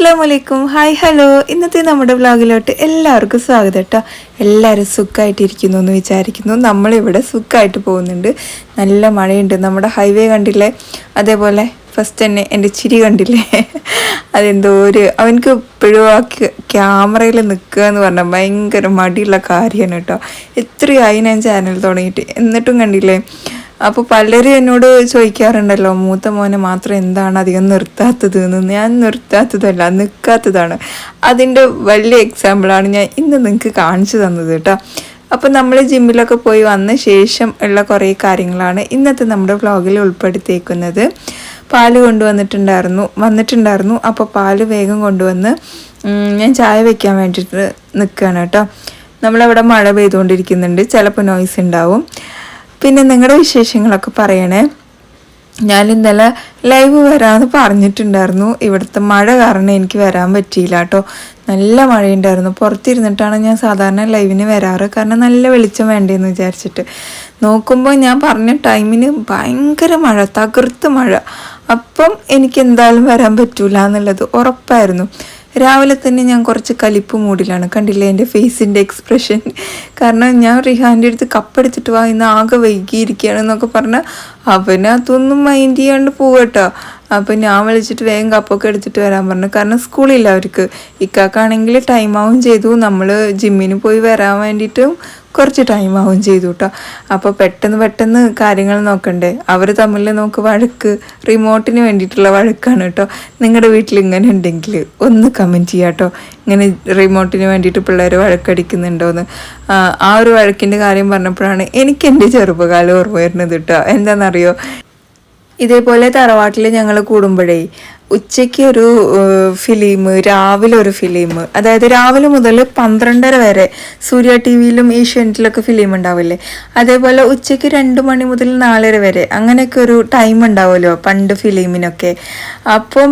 അസ്സാം വലൈക്കും hi hello. ഇന്നത്തെ നമ്മുടെ വ്ളോഗിലോട്ട് എല്ലാവർക്കും സ്വാഗതം കേട്ടോ എല്ലാവരും സുഖമായിട്ടിരിക്കുന്നു എന്ന് വിചാരിക്കുന്നു. നമ്മളിവിടെ സുഖമായിട്ട് പോകുന്നുണ്ട്. നല്ല മഴയുണ്ട്. നമ്മുടെ ഹൈവേ കണ്ടില്ലേ? അതേപോലെ ഫസ്റ്റ് തന്നെ എന്റെ ചിരി കണ്ടില്ലേ? അതെന്തോ ഒരു അവനക്ക് എപ്പോഴും ആ ക്യാമറയിൽ നിൽക്കുക എന്ന് പറഞ്ഞാൽ ഭയങ്കര മടിയുള്ള കാര്യമാണ് കേട്ടോ എത്രയായി ഞാൻ ചാനൽ തുടങ്ങിയിട്ട്. എന്നിട്ടും കണ്ടില്ലേ? അപ്പോൾ പലരും എന്നോട് ചോദിക്കാറുണ്ടല്ലോ മൂത്ത മോനെ മാത്രം എന്താണ് അധികം നിർത്താത്തത്? എന്ന്. ഞാൻ നിർത്താത്തതല്ല നിൽക്കാത്തതാണ് അതിന്റെ വലിയ എക്സാമ്പിളാണ് ഞാൻ ഇന്ന് നിങ്ങൾക്ക് കാണിച്ചു തന്നത് കേട്ടോ. അപ്പോൾ നമ്മൾ ജിമ്മിലൊക്കെ പോയി വന്ന ശേഷം ഉള്ള കുറേ കാര്യങ്ങളാണ് ഇന്നത്തെ നമ്മുടെ വ്ളോഗിൽ ഉൾപ്പെടുത്തിയേക്കുന്നത്. പാൽ കൊണ്ടുവന്നിട്ടുണ്ടായിരുന്നു വന്നിട്ടുണ്ടായിരുന്നു. അപ്പോൾ പാൽ വേഗം കൊണ്ടുവന്ന് ഞാൻ ചായ വയ്ക്കാൻ വേണ്ടിയിട്ട് നിൽക്കുകയാണ് കേട്ടോ. നമ്മളവിടെ മഴ പെയ്തുകൊണ്ടിരിക്കുന്നുണ്ട് ചിലപ്പോൾ നോയ്സ് ഉണ്ടാവും. പിന്നെ നിങ്ങളുടെ വിശേഷങ്ങളൊക്കെ പറയണേ. ഞാൻ ഇന്നലെ ലൈവ് വരാമെന്ന് പറഞ്ഞിട്ടുണ്ടായിരുന്നു. ഇവിടുത്തെ മഴ കാരണം എനിക്ക് വരാൻ പറ്റിയില്ല കേട്ടോ. നല്ല മഴയുണ്ടായിരുന്നു. പുറത്തിരുന്നിട്ടാണ് ഞാൻ സാധാരണ ലൈവിന് വരാറ്. കാരണം നല്ല വെളിച്ചം വേണ്ടേന്ന് വിചാരിച്ചിട്ട്. നോക്കുമ്പോൾ ഞാൻ പറഞ്ഞ ടൈമിന് ഭയങ്കര മഴ തകർത്ത് മഴ. അപ്പം എനിക്ക് എന്തായാലും വരാൻ പറ്റൂല എന്നുള്ളത് ഉറപ്പായിരുന്നു. രാവിലെ തന്നെ ഞാൻ കുറച്ച് കലിപ്പ് മൂടിലാണ്. കണ്ടില്ലേ എന്റെ ഫേസിന്റെ എക്സ്പ്രഷൻ? കാരണം ഞാൻ റിഹാന്റെ അടുത്ത് കപ്പെടുത്തിട്ട് വാ ഇന്ന് ആകെ വൈകിയിരിക്കുകയാണെന്നൊക്കെ പറഞ്ഞാൽ അവനകത്തൊന്നും മൈൻഡ് ചെയ്യാണ്ട് പോവട്ടോ. അപ്പോൾ ഞാൻ വിളിച്ചിട്ട് വേഗം കപ്പൊക്കെ എടുത്തിട്ട് വരാൻ പറഞ്ഞു. കാരണം സ്കൂളില്ല അവർക്ക്. ഇക്കാക്കാണെങ്കിൽ ടൈം ആവും ചെയ്തു. നമ്മൾ ജിമ്മിന് പോയി വരാൻ വേണ്ടിയിട്ടും കുറച്ച് ടൈം ആവും ചെയ്തു കേട്ടോ അപ്പോൾ പെട്ടെന്ന് പെട്ടെന്ന് കാര്യങ്ങൾ നോക്കണ്ടേ. അവർ തമ്മിൽ നമുക്ക് വഴക്ക് റിമോട്ടിന് വേണ്ടിയിട്ടുള്ള വഴക്കാണ് കേട്ടോ നിങ്ങളുടെ വീട്ടിൽ ഇങ്ങനെ ഉണ്ടെങ്കിൽ ഒന്ന് കമന്റ് ചെയ്യാം കേട്ടോ ഇങ്ങനെ റിമോട്ടിന് വേണ്ടിയിട്ട് പിള്ളേർ വഴക്കടിക്കുന്നുണ്ടോയെന്ന് ആ ഒരു വഴക്കിന്റെ കാര്യം പറഞ്ഞപ്പോഴാണ് എനിക്ക് എന്റെ ചെറുപ്പകാലം ഓർമ്മ വരുന്നത് കേട്ടോ എന്താണെന്നറിയോ ഇതേപോലെ തറവാട്ടിൽ ഞങ്ങൾ കൂടുമ്പോഴേ ഉച്ചയ്ക്ക് ഒരു ഫിലിം രാവിലെ ഒരു ഫിലിം അതായത് രാവിലെ മുതൽ പന്ത്രണ്ടര വരെ സൂര്യ ടി വിയിലും ഏഷ്യാനെറ്റിലൊക്കെ ഫിലിം ഉണ്ടാവില്ലേ? അതേപോലെ ഉച്ചയ്ക്ക് രണ്ട് മണി മുതൽ നാലര വരെ അങ്ങനെയൊക്കെ ഒരു ടൈം ഉണ്ടാവുമല്ലോ പണ്ട് ഫിലിമിനൊക്കെ അപ്പം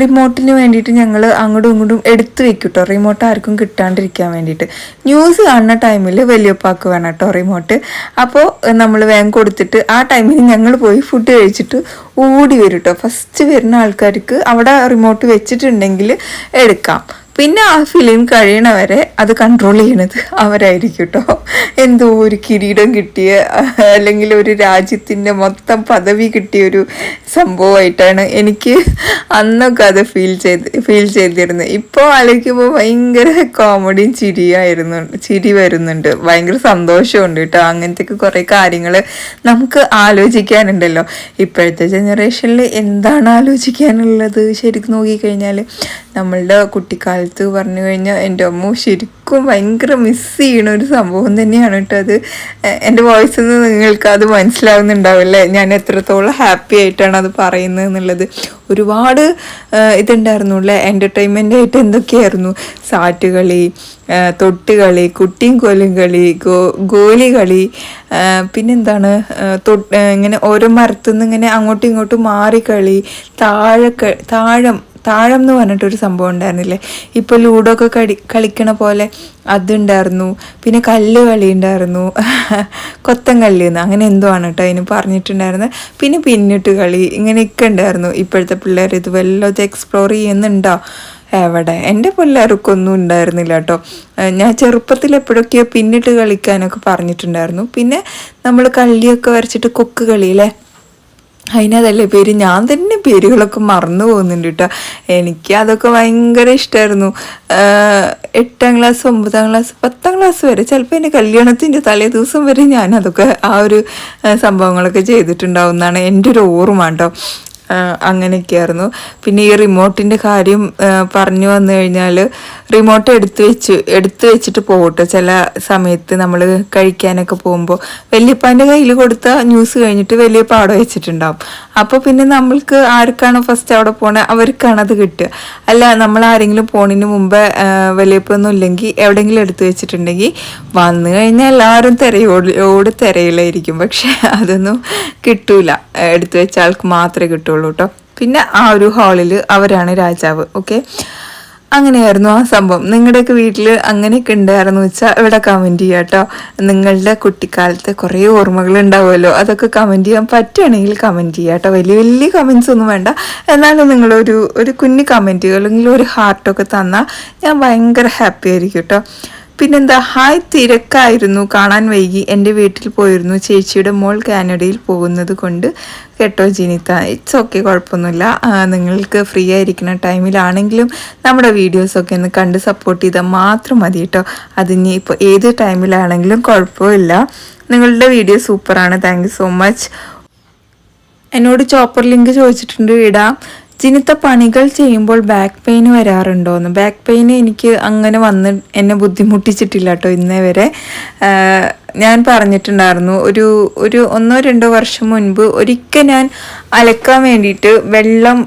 റിമോട്ടിന് വേണ്ടിയിട്ട് ഞങ്ങൾ അങ്ങോട്ടും ഇങ്ങോട്ടും എടുത്തു വെക്കും കേട്ടോ റിമോട്ട് ആർക്കും കിട്ടാണ്ടിരിക്കാൻ വേണ്ടിയിട്ട്. ന്യൂസ് കാണുന്ന ടൈമിൽ വലിയപ്പാക്ക് വേണം കേട്ടോ റിമോട്ട് അപ്പോൾ നമ്മൾ വേഗം കൊടുത്തിട്ട് ആ ടൈമിൽ ഞങ്ങൾ പോയി ഫുഡ് കഴിച്ചിട്ട് ഓടി വരും കേട്ടോ. ഫസ്റ്റ് വരുന്ന ആൾക്കാർക്ക് അവിടെ റിമോട്ട് വെച്ചിട്ടുണ്ടെങ്കിൽ എടുക്കാം. പിന്നെ ആ ഫിലിം കഴിയണവരെ അത് കൺട്രോൾ ചെയ്യണത് അവരായിരിക്കും കേട്ടോ എന്തോ ഒരു കിരീടം കിട്ടിയ അല്ലെങ്കിൽ ഒരു രാജ്യത്തിന്റെ മൊത്തം പദവി കിട്ടിയ ഒരു സംഭവമായിട്ടാണ് എനിക്ക് അന്നൊക്കെ അത് ഫീൽ ചെയ്ത് ഫീൽ ചെയ്തിരുന്നത്. ഇപ്പോൾ ആലോചിക്കുമ്പോൾ ഭയങ്കര കോമഡിയും ചിരിയായിരുന്നു ചിരി വരുന്നുണ്ട്. ഭയങ്കര സന്തോഷമുണ്ട് കേട്ടോ അങ്ങനത്തെയൊക്കെ കുറേ കാര്യങ്ങൾ നമുക്ക് ആലോചിക്കാനുണ്ടല്ലോ. ഇപ്പോഴത്തെ ജനറേഷനിൽ എന്താണ് ആലോചിക്കാനുള്ളത്? ശരിക്കും നോക്കിക്കഴിഞ്ഞാൽ നമ്മളുടെ കുട്ടിക്കാലത്ത് പറഞ്ഞു കഴിഞ്ഞാൽ എന്റെ അമ്മ ശരിക്കും ഭയങ്കര മിസ് ചെയ്യണ ഒരു സംഭവം തന്നെയാണ് കേട്ടോ അത്. എന്റെ വോയിസ് നിന്ന് നിങ്ങൾക്ക് അത് മനസ്സിലാവുന്നുണ്ടാവില്ലേ? ഞാൻ എത്രത്തോളം ഹാപ്പി ആയിട്ടാണ് അത് പറയുന്നത് എന്നുള്ളത്. ഒരുപാട് ഇതുണ്ടായിരുന്നു അല്ലേ? എന്റർടൈൻമെന്റ് ആയിട്ട് എന്തൊക്കെയായിരുന്നു? സാറ്റ് കളി തൊട്ടുകളി കുട്ടിയും കോലും കളി ഗോ ഗോലി കളി പിന്നെന്താണ്? തൊട്ട് ഇങ്ങനെ ഓരോ മരത്തുനിന്ന് ഇങ്ങനെ അങ്ങോട്ടും ഇങ്ങോട്ടും മാറി കളി താഴെ താഴം താഴം എന്ന് പറഞ്ഞിട്ടൊരു സംഭവം ഉണ്ടായിരുന്നില്ലേ? ഇപ്പോൾ ലൂഡോ ഒക്കെ കളി കളിക്കണ പോലെ അതുണ്ടായിരുന്നു. പിന്നെ കല്ല് കളി ഉണ്ടായിരുന്നു കൊത്തം കല്ല് എന്ന്. അങ്ങനെ എന്തോ ആണ് കേട്ടോ അതിന് പറഞ്ഞിട്ടുണ്ടായിരുന്നത്. പിന്നെ പിന്നിട്ട് കളി ഇങ്ങനെയൊക്കെ ഉണ്ടായിരുന്നു. ഇപ്പോഴത്തെ പിള്ളേർ ഇത് വല്ലതും എക്സ്പ്ലോർ ചെയ്യുന്നുണ്ടോ? എവിടെ? എന്റെ പിള്ളേർക്കൊന്നും ഉണ്ടായിരുന്നില്ല കേട്ടോ ഞാൻ ചെറുപ്പത്തിൽ എപ്പോഴൊക്കെയോ പിന്നിട്ട് കളിക്കാനൊക്കെ പറഞ്ഞിട്ടുണ്ടായിരുന്നു. പിന്നെ നമ്മൾ കള്ളിയൊക്കെ വരച്ചിട്ട് കൊക്ക് കളിയില്ലേ അതിനതല്ലേ പേര്? ഞാൻ തന്നെ പേരുകളൊക്കെ മറന്നു പോകുന്നുണ്ട് കേട്ടോ. എനിക്ക് അതൊക്കെ ഭയങ്കര ഇഷ്ടമായിരുന്നു എട്ടാം ക്ലാസ് ഒമ്പതാം ക്ലാസ് പത്താം ക്ലാസ് വരെ ചിലപ്പോൾ എന്റെ കല്യാണത്തിന്റെ തലേ ദിവസം വരെ ഞാൻ അതൊക്കെ ആ ഒരു സംഭവങ്ങളൊക്കെ ചെയ്തിട്ടുണ്ടാവും എന്നാണ് എന്റെ ഒരു ഓർമ്മ കേട്ടോ. അങ്ങനെയൊക്കെയായിരുന്നു. പിന്നെ ഈ റിമോട്ടിന്റെ കാര്യം പറഞ്ഞു വന്നു കഴിഞ്ഞാൽ റിമോട്ട് എടുത്തു വെച്ച് എടുത്തു വെച്ചിട്ട് പോകട്ടെ ചില സമയത്ത് നമ്മൾ കഴിക്കാനൊക്കെ പോകുമ്പോൾ വലിയപ്പാന്റെ കയ്യിൽ കൊടുത്ത ന്യൂസ് കഴിഞ്ഞിട്ട് വലിയ പാടം വെച്ചിട്ടുണ്ടാവും. അപ്പോൾ പിന്നെ നമ്മൾക്ക് ആർക്കാണോ ഫസ്റ്റ് അവിടെ പോണേ അവർക്കാണ് അത് കിട്ടുക. അല്ല നമ്മൾ ആരെങ്കിലും പോണിന് മുമ്പ് വലിയപ്പൊന്നും ഇല്ലെങ്കിൽ എവിടെയെങ്കിലും എടുത്തു വെച്ചിട്ടുണ്ടെങ്കിൽ വന്നു കഴിഞ്ഞാൽ എല്ലാവരും തിരയോട് ഓട് തിരയിലായിരിക്കും. പക്ഷെ അതൊന്നും കിട്ടൂല. എടുത്തു വെച്ച ആൾക്ക് മാത്രമേ കിട്ടുള്ളൂ കേട്ടോ പിന്നെ ആ ഒരു ഹാളിൽ അവരാണ് രാജാവ് ഓക്കെ അങ്ങനെയായിരുന്നു ആ സംഭവം. നിങ്ങളുടെയൊക്കെ വീട്ടിൽ അങ്ങനെയൊക്കെ ഉണ്ടായിരുന്നു വെച്ചാൽ ഇവിടെ കമന്റ് ചെയ്യുക കേട്ടോ നിങ്ങളുടെ കുട്ടിക്കാലത്തെ കുറേ ഓർമ്മകൾ ഉണ്ടാവുമല്ലോ. അതൊക്കെ കമന്റ് ചെയ്യാൻ പറ്റുകയാണെങ്കിൽ കമന്റ് ചെയ്യുക കേട്ടോ വലിയ വലിയ കമൻസ് ഒന്നും വേണ്ട. എന്നാലും നിങ്ങളൊരു ഒരു കുഞ്ഞു കമന്റുകൾ അല്ലെങ്കിൽ ഒരു ഹാർട്ടൊക്കെ തന്നാൽ ഞാൻ ഭയങ്കര ഹാപ്പി ആയിരിക്കും കേട്ടോ പിന്നെന്താ ഹായ് തിരക്കായിരുന്നു കാണാൻ വൈകി. എന്റെ വീട്ടിൽ പോയിരുന്നു. ചേച്ചിയുടെ മോൾ കാനഡയിൽ പോകുന്നത് കൊണ്ട് കേട്ടോ ജിനിത്ത ഇറ്റ്സ് ഓക്കെ കുഴപ്പമൊന്നുമില്ല. നിങ്ങൾക്ക് ഫ്രീ ആയിരിക്കുന്ന ടൈമിലാണെങ്കിലും നമ്മുടെ വീഡിയോസൊക്കെ ഒന്ന് കണ്ട് സപ്പോർട്ട് ചെയ്താൽ മാത്രം മതി കേട്ടോ. അതിന് ഇപ്പോൾ ഏത് ടൈമിലാണെങ്കിലും കുഴപ്പമില്ല. നിങ്ങളുടെ വീഡിയോ സൂപ്പറാണ്. താങ്ക് സോ മച്ച് എന്നോട് ചോപ്പർ ലിങ്ക് ചോദിച്ചിട്ടുണ്ട് ഇടാം ജിനിത്ത പണികൾ ചെയ്യുമ്പോൾ ബാക്ക് പെയിൻ വരാറുണ്ടോയെന്ന് ബാക്ക് പെയിൻ എനിക്ക് അങ്ങനെ വന്ന് എന്നെ ബുദ്ധിമുട്ടിച്ചിട്ടില്ല കേട്ടോ ഇന്നേ വരെ. ഞാൻ പറഞ്ഞിട്ടുണ്ടായിരുന്നു ഒരു ഒരു ഒന്നോ രണ്ടോ വർഷം മുൻപ് ഒരിക്കൽ ഞാൻ അലക്കാൻ വേണ്ടിയിട്ട് വെള്ളം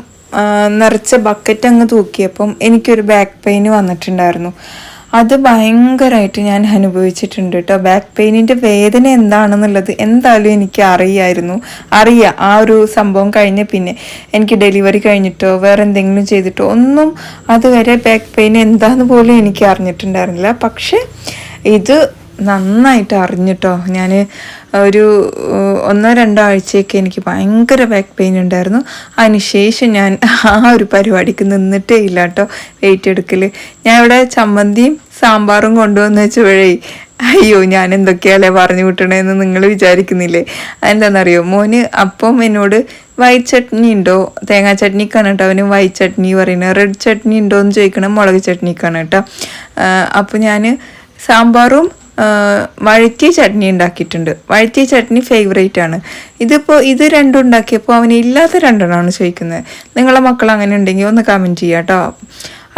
നിറച്ച ബക്കറ്റ് അങ്ങ് തൂക്കിയപ്പം എനിക്കൊരു ബാക്ക് പെയിൻ വന്നിട്ടുണ്ടായിരുന്നു. അത് ഭയങ്കരമായിട്ട് ഞാൻ അനുഭവിച്ചിട്ടുണ്ട് കേട്ടോ. ബാക്ക് പെയിനിന്റെ വേദന എന്താണെന്നുള്ളത് എന്തായാലും എനിക്ക് അറിയായിരുന്നു. അറിയാം. ആ ഒരു സംഭവം കഴിഞ്ഞ പിന്നെ എനിക്ക് ഡെലിവറി കഴിഞ്ഞിട്ടോ വേറെ എന്തെങ്കിലും ചെയ്തിട്ടോ ഒന്നും അതുവരെ ബാക്ക് പെയിൻ എന്താന്ന് പോലും എനിക്ക് അറിഞ്ഞിട്ടുണ്ടായിരുന്നില്ല. പക്ഷേ ഇത് നന്നായിട്ട് അറിഞ്ഞിട്ടോ ഞാൻ ഒരു ഒന്നോ രണ്ടോ ആഴ്ചയൊക്കെ എനിക്ക് ഭയങ്കര ബാക്ക് പെയിൻ ഉണ്ടായിരുന്നു. അതിനുശേഷം ഞാൻ ആ ഒരു പരിപാടിക്ക് നിന്നിട്ടേ ഇല്ല കേട്ടോ. വെയിറ്റ് എടുക്കൽ ഞാൻ ഇവിടെ ചമ്മന്തിയും സാമ്പാറും കൊണ്ടുവന്ന് വെച്ചപ്പോഴേ അയ്യോ ഞാൻ എന്തൊക്കെയാലേ പറഞ്ഞു വിട്ടണേന്ന് നിങ്ങൾ വിചാരിക്കുന്നില്ലേ? അതെന്താണെന്നറിയോ മോന് അപ്പം എന്നോട് വൈറ്റ് ചട്നി ഉണ്ടോ? തേങ്ങാ ചട്നിക്കാണ് കേട്ടോ അവന് വൈറ്റ് ചട്നി പറയുന്നത്. റെഡ് ചട്നി ഉണ്ടോ എന്ന് ചോദിക്കണം മുളക് ചട്നിക്കാണ് കേട്ടോ. അപ്പോൾ ഞാൻ സാമ്പാറും വഴറ്റിയ ചട്നി ഉണ്ടാക്കിയിട്ടുണ്ട്. വഴറ്റിയ ചട്നി ഫേവറേറ്റ് ആണ്. ഇതിപ്പോൾ ഇത് രണ്ടും ഉണ്ടാക്കിയപ്പോൾ അവന് ഇല്ലാത്ത രണ്ടെണ്ണമാണ് ചോദിക്കുന്നത്. നിങ്ങളെ മക്കൾ അങ്ങനെ ഉണ്ടെങ്കിൽ ഒന്ന് കമന്റ് ചെയ്യാം കേട്ടോ.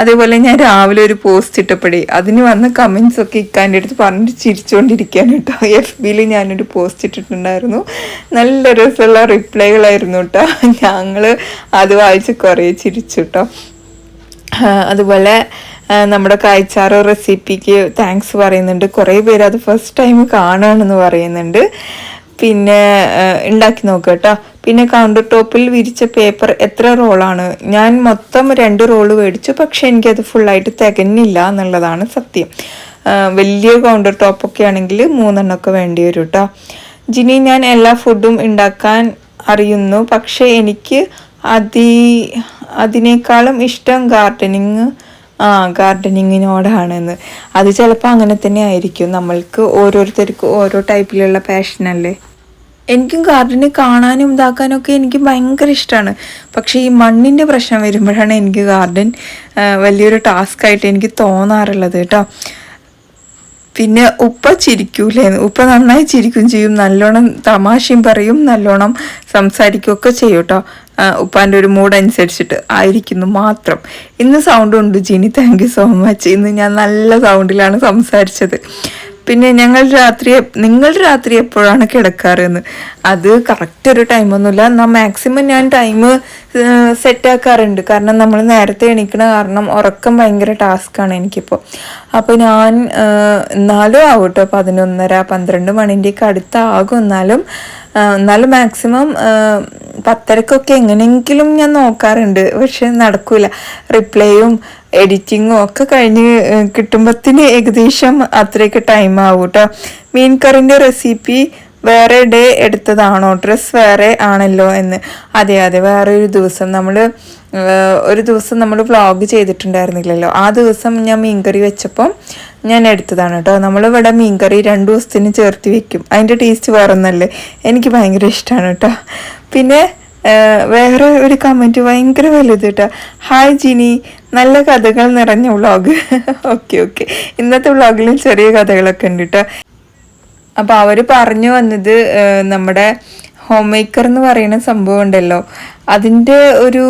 അതേപോലെ ഞാൻ രാവിലെ ഒരു പോസ്റ്റ് ഇട്ടപ്പോഴേ അതിന് വന്ന കമൻസ് ഒക്കെ ഇക്കാന്റെ അടുത്ത് പറഞ്ഞിട്ട് ചിരിച്ചുകൊണ്ടിരിക്കുകയാണ് കേട്ടോ. എഫ് ബിയിൽ ഞാനൊരു പോസ്റ്റ് ഇട്ടിട്ടുണ്ടായിരുന്നു. നല്ല രസമുള്ള റിപ്ലൈകളായിരുന്നു കേട്ടോ. ഞങ്ങൾ അത് വായിച്ച് കുറേ ചിരിച്ചു കേട്ടോ. അതുപോലെ നമ്മുടെ കായ്ച്ചാറ് റെസിപ്പിക്ക് താങ്ക്സ് പറയുന്നുണ്ട്. കുറേ പേര് അത് ഫസ്റ്റ് ടൈം കാണുകയാണെന്ന് പറയുന്നുണ്ട്. പിന്നെ ഉണ്ടാക്കി നോക്കുക കേട്ടോ. പിന്നെ കൗണ്ടർ ടോപ്പിൽ വിരിച്ച പേപ്പർ എത്ര റോളാണ് ഞാൻ മൊത്തം രണ്ട് റോൾ മേടിച്ചു പക്ഷെ എനിക്കത് ഫുള്ളായിട്ട് തികഞ്ഞില്ല എന്നുള്ളതാണ് സത്യം. വലിയ കൗണ്ടർ ടോപ്പൊക്കെ ആണെങ്കിൽ മൂന്നെണ്ണമൊക്കെ വേണ്ടി വരും കേട്ടോ. ജിനി ഞാൻ എല്ലാ ഫുഡും ഉണ്ടാക്കാൻ അറിയുന്നു പക്ഷേ എനിക്ക് അതി അതിനേക്കാളും ഇഷ്ടം ഗാർഡനിങ് ആ ഗാർഡനിങ്ങിനോടാണെന്ന് അത് ചിലപ്പോൾ അങ്ങനെ തന്നെ ആയിരിക്കും. നമ്മൾക്ക് ഓരോരുത്തർക്കും ഓരോ ടൈപ്പിലുള്ള പാഷനല്ലേ എനിക്കും ഗാർഡന് കാണാനും ഇതാക്കാനും ഒക്കെ എനിക്ക് ഭയങ്കര ഇഷ്ടമാണ് പക്ഷേ ഈ മണ്ണിന്റെ പ്രശ്നം വരുമ്പോഴാണ് എനിക്ക് ഗാർഡൻ വലിയൊരു ടാസ്ക് ആയിട്ട് എനിക്ക് തോന്നാറുള്ളത് കേട്ടോ. പിന്നെ ഉപ്പ ചിരിക്കൂലേ? ഉപ്പ നന്നായി ചിരിക്കും ചെയ്യും നല്ലോണം തമാശയും പറയും നല്ലോണം സംസാരിക്കുകയൊക്കെ ചെയ്യും കേട്ടോ. ഉപ്പാന്റെ ഒരു മൂഡ് അനുസരിച്ചിട്ട് ആയിരിക്കുന്നു മാത്രം. ഇന്ന് സൗണ്ട് ഉണ്ട് Jini thank you so much ഇന്ന് ഞാൻ നല്ല സൗണ്ടിലാണ് സംസാരിച്ചത്. പിന്നെ ഞങ്ങൾ രാത്രി നിങ്ങൾ രാത്രി എപ്പോഴാണ് കിടക്കാറെന്ന്. അത് കറക്റ്റ് ഒരു ടൈമൊന്നുമില്ല എന്നാൽ മാക്സിമം ഞാൻ ടൈം സെറ്റാക്കാറുണ്ട് കാരണം നമ്മൾ നേരത്തെ എണീക്കണ കാരണം ഉറക്കം ഭയങ്കര ടാസ്ക്കാണ് എനിക്കിപ്പോൾ അപ്പോൾ ഞാൻ എന്നാലും ആവും കേട്ടോ പതിനൊന്നര പന്ത്രണ്ട് മണിന്റെയൊക്കെ അടുത്താകും. എന്നാലും എന്നാലും മാക്സിമം പത്തരക്കൊക്കെ എങ്ങനെയെങ്കിലും ഞാൻ നോക്കാറുണ്ട്. പക്ഷെ നടക്കൂല. റിപ്ലൈയും എഡിറ്റിങ്ങും ഒക്കെ കഴിഞ്ഞ് കിട്ടുമ്പത്തിന് ഏകദേശം അത്രയൊക്കെ ടൈം ആവും കേട്ടോ മീൻ കറിന്റെ റെസിപ്പി വേറെ ഡേ എടുത്തതാണോ? ഡ്രസ്സ് വേറെ ആണല്ലോ എന്ന്. അതെ അതെ. വേറെ ഒരു ദിവസം നമ്മൾ ഒരു ദിവസം നമ്മൾ വ്ളോഗ് ചെയ്തിട്ടുണ്ടായിരുന്നില്ലല്ലോ. ആ ദിവസം ഞാൻ മീൻകറി വെച്ചപ്പോൾ ഞാൻ എടുത്തതാണ് കേട്ടോ. നമ്മളിവിടെ മീൻകറി രണ്ട് ദിവസത്തിന് ചേർത്ത് വെക്കും. അതിന്റെ ടേസ്റ്റ് വേറെ ഒന്നല്ലേ എനിക്ക് ഭയങ്കര ഇഷ്ടമാണ് കേട്ടോ. പിന്നെ വേറെ ഒരു കമന്റ് ഭയങ്കര വലുത് കേട്ടോ. ഹായ് ജിനി നല്ല കഥകൾ നിറഞ്ഞ വ്ളോഗ് ഓക്കെ ഓക്കെ ഇന്നത്തെ വ്ളോഗിലും ചെറിയ കഥകളൊക്കെ ഉണ്ട് കേട്ടോ. അപ്പോൾ അവർ പറഞ്ഞു വന്നത് നമ്മുടെ ഹോം മേക്കർ എന്ന് പറയുന്ന സംഭവം ഉണ്ടല്ലോ. അതിന്റെ ഒരു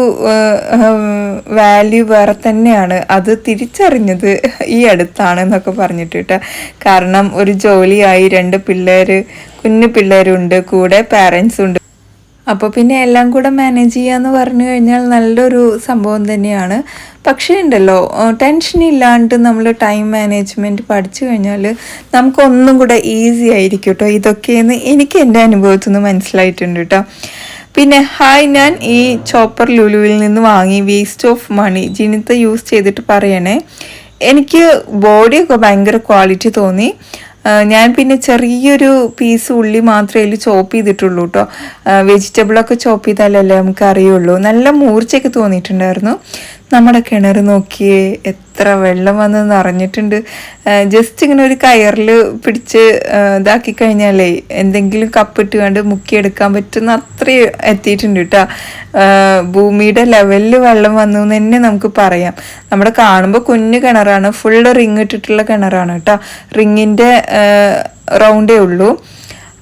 വാല്യൂ വേറെ തന്നെയാണ്. അത് തിരിച്ചറിഞ്ഞത് ഈ അടുത്താണ് എന്നൊക്കെ പറഞ്ഞിട്ട് കാരണം ഒരു ജോലിയായി രണ്ട് പിള്ളേർ കുഞ്ഞു പിള്ളേരുണ്ട് കൂടെ പാരൻസ് ഉണ്ട്. അപ്പോൾ പിന്നെ എല്ലാം കൂടെ മാനേജ് ചെയ്യാന്ന് പറഞ്ഞു കഴിഞ്ഞാൽ നല്ലൊരു സംഭവം തന്നെയാണ്. പക്ഷേ ഉണ്ടല്ലോ ടെൻഷൻ ഇല്ലാണ്ട് നമ്മൾ ടൈം മാനേജ്മെന്റ് പഠിച്ചു കഴിഞ്ഞാൽ നമുക്കൊന്നും കൂടെ ഈസി ആയിരിക്കും കേട്ടോ ഇതൊക്കെയെന്ന് എനിക്ക് എന്റെ അനുഭവത്തിൽ നിന്ന് മനസ്സിലായിട്ടുണ്ട് കേട്ടോ പിന്നെ ഹായ് ഞാൻ ഈ ചോപ്പർ ലുലുവിൽ നിന്ന് വാങ്ങി waste of money Jinitha use ചെയ്തിട്ട് പറയണേ. എനിക്ക് ബോഡിയൊക്കെ ഭയങ്കര ക്വാളിറ്റി തോന്നി. ഞാൻ പിന്നെ ചെറിയൊരു പീസ് ഉള്ളി മാത്രമേ അതിൽ ചോപ്പ് ചെയ്തിട്ടുള്ളൂ കേട്ടോ വെജിറ്റബിളൊക്കെ ചോപ്പ് ചെയ്താലല്ലേ നമുക്ക് അറിയുള്ളൂ നല്ല മൂർച്ചയൊക്കെ തോന്നിയിട്ടുണ്ടായിരുന്നു. നമ്മുടെ കിണർ നോക്കിയേ എത്ര വെള്ളം വന്ന് നിറഞ്ഞിട്ടുണ്ട് ജസ്റ്റ് ഇങ്ങനെ ഒരു കയറിൽ പിടിച്ച് ഇതാക്കി കഴിഞ്ഞാലേ എന്തെങ്കിലും കപ്പിട്ട് കണ്ട് മുക്കിയെടുക്കാൻ പറ്റുന്ന അത്രയും എത്തിയിട്ടുണ്ട് കേട്ടോ ഭൂമിയുടെ ലെവലിൽ വെള്ളം വന്നു എന്ന് തന്നെ നമുക്ക് പറയാം. നമ്മുടെ കാണുമ്പോൾ കുഞ്ഞു കിണറാണ് ഫുള്ള് റിങ് ഇട്ടിട്ടുള്ള കിണറാണ് കേട്ടോ റിങ്ങിന്റെ റൗണ്ടേ ഉള്ളൂ.